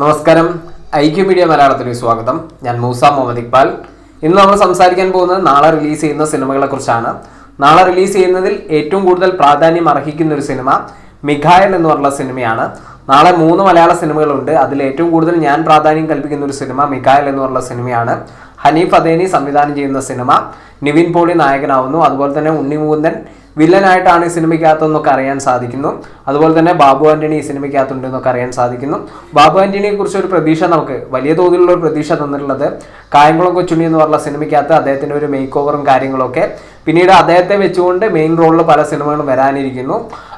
നമസ്കാരം. IQ media മലയാളത്തിലേക്ക് സ്വാഗതം. ഞാൻ മൂസ മുഹമ്മദ് ഇക്ബാൽ. ഇന്ന് നമ്മൾ സംസാരിക്കാൻ പോകുന്നത് നാളെ റിലീസ് ചെയ്യുന്ന സിനിമകളെ കുറിച്ചാണ്. നാളെ റിലീസ് ചെയ്യുന്നതിൽ ഏറ്റവും കൂടുതൽ പ്രാധാന്യം അർഹിക്കുന്ന ഒരു സിനിമ മിഖായൽ എന്ന് പറഞ്ഞ സിനിമയാണ്. നാളെ മൂന്ന് മലയാള സിനിമകളുണ്ട്. അതിൽ ഏറ്റവും കൂടുതൽ ഞാൻ പ്രാധാന്യം കൽപ്പിക്കുന്ന ഒരു സിനിമ മിഖായൽ എന്ന് പറഞ്ഞ സിനിമയാണ്. ഹനീഫ് അദേനി സംവിധാനം ചെയ്യുന്ന സിനിമ. നിവിൻ പോളി നായകനാവുന്നു. അതുപോലെ തന്നെ ഉണ്ണി മുകുന്ദൻ വില്ലനായിട്ടാണ് ഈ സിനിമയ്ക്കകത്തെന്നൊക്കെ അറിയാൻ സാധിക്കുന്നു. അതുപോലെ തന്നെ ബാബു ആന്റണി ഈ സിനിമയ്ക്കകത്തുണ്ട് എന്നൊക്കെ അറിയാൻ സാധിക്കുന്നു. ബാബു ആന്റണിയെ കുറിച്ച് ഒരു പ്രതീക്ഷ നമുക്ക് വലിയ തോതിലുള്ള ഒരു പ്രതീക്ഷ തന്നിട്ടുള്ളത് കായംകുളം കൊച്ചുണ്ണി എന്ന് പറഞ്ഞ സിനിമയ്ക്കകത്ത് അദ്ദേഹത്തിന്റെ ഒരു മേക്ക് ഓവറും കാര്യങ്ങളൊക്കെ പിന്നീട് അദ്ദേഹത്തെ വെച്ചുകൊണ്ട് മെയിൻ റോളിൽ പല സിനിമകളും വരാനിരിക്കുന്നു.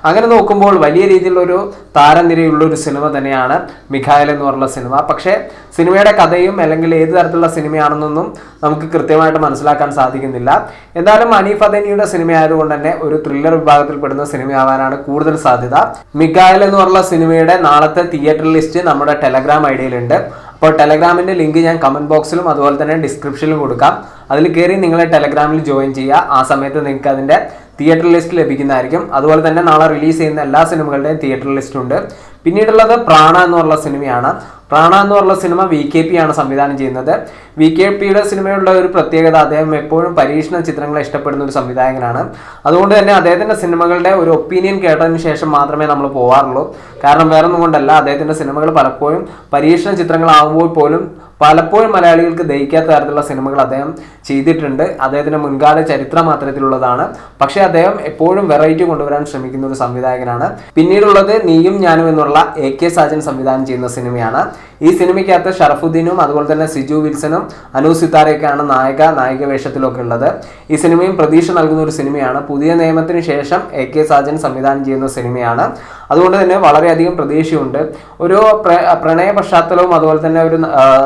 അങ്ങനെ നോക്കുമ്പോൾ വലിയ രീതിയിലുള്ള ഒരു താരനിരയുള്ള ഒരു സിനിമ തന്നെയാണ് മിഖായൽ എന്ന് പറഞ്ഞ സിനിമ. പക്ഷേ സിനിമയുടെ കഥയും അല്ലെങ്കിൽ ഏത് തരത്തിലുള്ള സിനിമയാണെന്നൊന്നും നമുക്ക് കൃത്യമായിട്ട് മനസ്സിലാക്കാൻ സാധിക്കുന്നില്ല. എന്തായാലും അനീഫ് അദനിയുടെ സിനിമ ആയതുകൊണ്ട് തന്നെ ഒരു ത്രില്ലർ വിഭാഗത്തിൽപ്പെടുന്ന സിനിമയാവാനാണ് കൂടുതൽ സാധ്യത. മിഖായൽ എന്ന് പറഞ്ഞ സിനിമയുടെ നാളത്തെ തിയേറ്റർ ലിസ്റ്റ് നമ്മുടെ ടെലഗ്രാം ഐഡിയയിലുണ്ട്. അപ്പോൾ ടെലഗ്രാമിന്റെ ലിങ്ക് ഞാൻ കമന്റ് ബോക്സിലും അതുപോലെ തന്നെ ഡിസ്ക്രിപ്ഷനിലും കൊടുക്കാം. അതിൽ കയറി നിങ്ങളെ ടെലഗ്രാമിൽ ജോയിൻ ചെയ്യുക. ആ സമയത്ത് നിങ്ങൾക്ക് അതിന്റെ തിയേറ്റർ ലിസ്റ്റ് ലഭിക്കുന്നതായിരിക്കും. അതുപോലെ തന്നെ നാളെ റിലീസ് ചെയ്യുന്ന എല്ലാ സിനിമകളുടെയും തിയേറ്റർ ലിസ്റ്റ് ഉണ്ട്. പിന്നീടുള്ളത് പ്രാണ എന്ന് പറഞ്ഞ സിനിമയാണ് പ്രാണ എന്ന് പറഞ്ഞ സിനിമ വി കെ പി ആണ് സംവിധാനം ചെയ്യുന്നത്. വി കെ പിയുടെ സിനിമയുള്ള ഒരു പ്രത്യേകത അദ്ദേഹം എപ്പോഴും പരീക്ഷണ ചിത്രങ്ങളെ ഇഷ്ടപ്പെടുന്ന ഒരു സംവിധായകനാണ്. അതുകൊണ്ട് തന്നെ അദ്ദേഹത്തിന്റെ സിനിമകളുടെ ഒരു ഒപ്പീനിയൻ കേട്ടതിന് ശേഷം മാത്രമേ നമ്മൾ പോകാറുള്ളൂ കാരണം വേറൊന്നും കൊണ്ടല്ല അദ്ദേഹത്തിന്റെ സിനിമകൾ പലപ്പോഴും പരീക്ഷണ ചിത്രങ്ങളാകുമ്പോൾ പോലും പലപ്പോഴും മലയാളികൾക്ക് ദഹിക്കാത്ത തരത്തിലുള്ള സിനിമകൾ അദ്ദേഹം ചെയ്തിട്ടുണ്ട്. അദ്ദേഹത്തിന്റെ മുൻകാല ചരിത്രം അത്തരത്തിലുള്ളതാണ് പക്ഷേ അദ്ദേഹം എപ്പോഴും വെറൈറ്റി കൊണ്ടുവരാൻ ശ്രമിക്കുന്ന ഒരു സംവിധായകനാണ്. പിന്നീടുള്ളത് നീയും ഞാനും എന്നുള്ള എ കെ സാജൻ സംവിധാനം ചെയ്യുന്ന സിനിമയാണ്. ഈ സിനിമയ്ക്കകത്ത് ഷറഫുദ്ദീനും അതുപോലെ തന്നെ സിജു വിൽസനും അനു സിത്താരയൊക്കെയാണ് നായക നായിക വേഷത്തിലൊക്കെ ഉള്ളത്. ഈ സിനിമയും പ്രതീക്ഷ നൽകുന്ന ഒരു സിനിമയാണ്. പുതിയ നിയമത്തിന് ശേഷം എ കെ സാജൻ സംവിധാനം ചെയ്യുന്ന സിനിമയാണ്. അതുകൊണ്ട് തന്നെ വളരെയധികം പ്രതീക്ഷയുണ്ട്. ഒരു പ്ര- പ്രണയ പശ്ചാത്തലവും അതുപോലെ തന്നെ ഒരു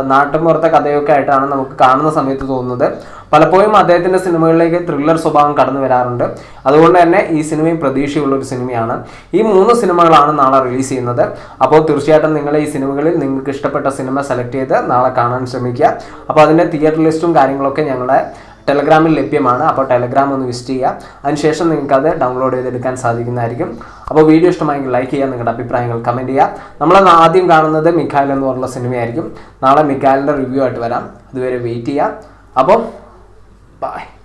നാട്ടുമ്പുറത്തെ കഥയൊക്കെ ആയിട്ടാണ് നമുക്ക് കാണുന്ന സമയത്ത് തോന്നുന്നത്. പലപ്പോഴും അദ്ദേഹത്തിന്റെ സിനിമകളിലേക്ക് ത്രില്ലർ സ്വഭാവം കടന്നു വരാറുണ്ട്. അതുകൊണ്ട് തന്നെ ഈ സിനിമയും പ്രതീക്ഷയുള്ള ഒരു സിനിമയാണ്. ഈ മൂന്ന് സിനിമകളാണ് നാളെ റിലീസ് ചെയ്യുന്നത്. അപ്പോൾ തീർച്ചയായിട്ടും നിങ്ങൾ ഈ സിനിമകളിൽ നിങ്ങൾക്ക് ഇഷ്ടപ്പെട്ട സിനിമ സെലക്ട് ചെയ്ത് നാളെ കാണാൻ ശ്രമിക്കുക. അപ്പോൾ അതിന്റെ തിയേറ്റർ ലിസ്റ്റും കാര്യങ്ങളൊക്കെ ഞങ്ങളുടെ ടെലഗ്രാമിൽ ലഭ്യമാണ്. അപ്പോൾ ടെലഗ്രാം ഒന്ന് വിസിറ്റ് ചെയ്യുക. അതിനുശേഷം നിങ്ങൾക്ക് അത് ഡൗൺലോഡ് ചെയ്തെടുക്കാൻ സാധിക്കുന്നതായിരിക്കും. അപ്പോൾ വീഡിയോ ഇഷ്ടമായെങ്കിൽ ലൈക്ക് ചെയ്യുക നിങ്ങളുടെ അഭിപ്രായങ്ങൾ കമന്റ് ചെയ്യുക. നമ്മൾ ആദ്യം കാണുന്നത് മിഖായൽ എന്ന് പറഞ്ഞ സിനിമയായിരിക്കും. നാളെ മിഖാലിന്റെ റിവ്യൂ ആയിട്ട് വരാം. അതുവരെ വെയിറ്റ് ചെയ്യുക. അപ്പോൾ Bye.